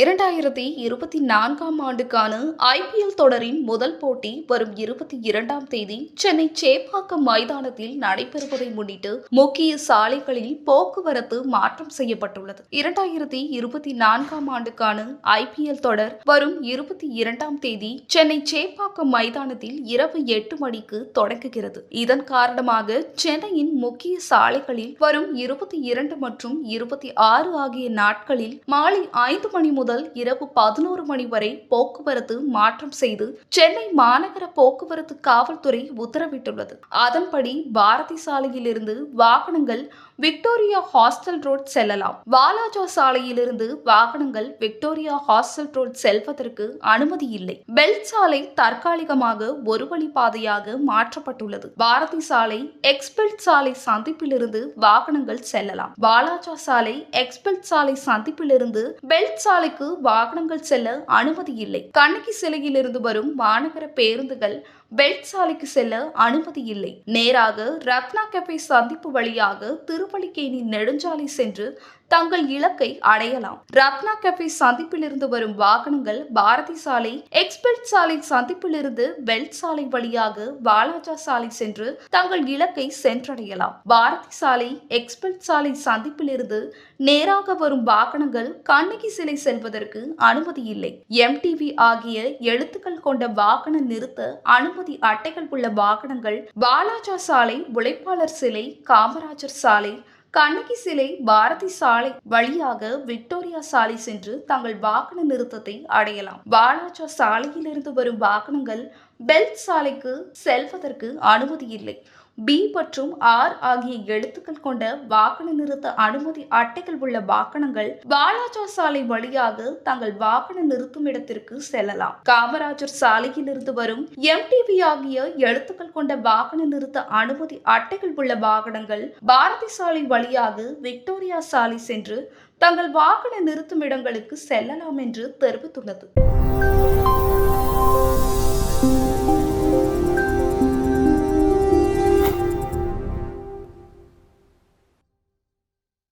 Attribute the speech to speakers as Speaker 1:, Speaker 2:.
Speaker 1: இரண்டாயிரத்தி இருபத்தி நான்காம் ஆண்டுக்கான ஐபிஎல் தொடரின் முதல் போட்டி வரும் இருபத்தி இரண்டாம் தேதி சென்னை சேப்பாக்கம் மைதானத்தில் நடைபெறுவதை முன்னிட்டு முக்கிய சாலைகளில் போக்குவரத்து மாற்றம் செய்யப்பட்டுள்ளது. இரண்டாயிரத்தி இருபத்தி நான்காம் ஆண்டுக்கான ஐபிஎல் தொடர் வரும் இருபத்தி இரண்டாம் தேதி சென்னை சேப்பாக்கம் மைதானத்தில் இரவு எட்டு மணிக்கு தொடங்குகிறது. இதன் காரணமாக சென்னையின் முக்கிய சாலைகளில் வரும் இருபத்தி இரண்டு மற்றும் இருபத்தி ஆறு ஆகிய நாட்களில் மாலை ஐந்து மணி முதல் முதல் இரவு பதினோரு மணி வரை போக்குவரத்து மாற்றம் செய்து சென்னை மாநகர போக்குவரத்து காவல்துறை உத்தரவிட்டுள்ளது. அதன்படி பாரதி சாலையிலிருந்து வாகனங்கள் விக்டோரியா ஹாஸ்டல் ரோட் செல்லலாம். வாலாஜா சாலையிலிருந்து வாகனங்கள் விக்டோரியா ஹாஸ்டல் ரோட் செல்வதற்கு அனுமதி இல்லை. பெல்ட் சாலை தற்காலிகமாக ஒரு வழி பாதையாக மாற்றப்பட்டுள்ளது. பாரதி சாலை எக்ஸ்பெல்ட் சாலை சந்திப்பிலிருந்து வாகனங்கள் செல்லலாம். வாலாஜா சாலை எக்ஸ்பெல்ட் சாலை சந்திப்பிலிருந்து பெல்ட் சாலைக்கு வாகனங்கள் செல்ல அனுமதி இல்லை. கண்ணகி சிலையிலிருந்து வரும் மாநகர பேருந்துகள் பெல்ட் சாலைக்கு செல்ல அனுமதி இல்லை. நேராக ரத்னா கெஃபே சந்திப்பு வழியாக திருவல்லிக்கேணி நெடுஞ்சாலை சென்று தங்கள் இலக்கை அடையலாம். ரத்னா கஃபே சந்திப்பிலிருந்து வரும் வாகனங்கள் பாரதி சாலை எக்ஸ்பெல்ட் சாலை சந்திப்பிலிருந்து பெல்ட் சாலை வழியாக வாலாஜா சாலை சென்று தங்கள் இலக்கை சென்றடையலாம். பாரதி சாலை எக்ஸ்பெல்ட் சாலை சந்திப்பிலிருந்து நேராக வரும் வாகனங்கள் கண்ணகி சிலை செல்வதற்கு அனுமதி இல்லை. எம்டிவி ஆகிய எழுத்துக்கள் கொண்ட வாகன நிறுத்த அனுமதி அட்டைகள் உள்ள வாகனங்கள் வாலாஜா சாலை உழைப்பாளர் சிலை காமராஜர் சாலை கண்ணகி சிலை பாரதி சாலை வழியாக விக்டோரியா சாலை சென்று தங்கள் வாகன நிறுத்தத்தை அடையலாம். வாலாஜா சாலையிலிருந்து வரும் வாகனங்கள் பெல்ட் சாலைக்கு செல்வதற்கு அனுமதி இல்லை. பி மற்றும் ஆர் ஆகிய எழுத்துக்கள் கொண்ட வாகன நிறுத்த அனுமதி அட்டைகள் உள்ள வாகனங்கள் வாலாஜா சாலை வழியாக தங்கள் வாகன நிறுத்தும் இடத்திற்கு செல்லலாம். காமராஜர் சாலையிலிருந்து வரும் எம்டிவி ஆகிய எழுத்துக்கள் கொண்ட வாகன நிறுத்த அனுமதி அட்டைகள் உள்ள வாகனங்கள் பாரதி சாலை வழியாக விக்டோரியா சாலை சென்று தங்கள் வாகன நிறுத்தும் இடங்களுக்கு செல்லலாம் என்று தெரிவித்துள்ளது.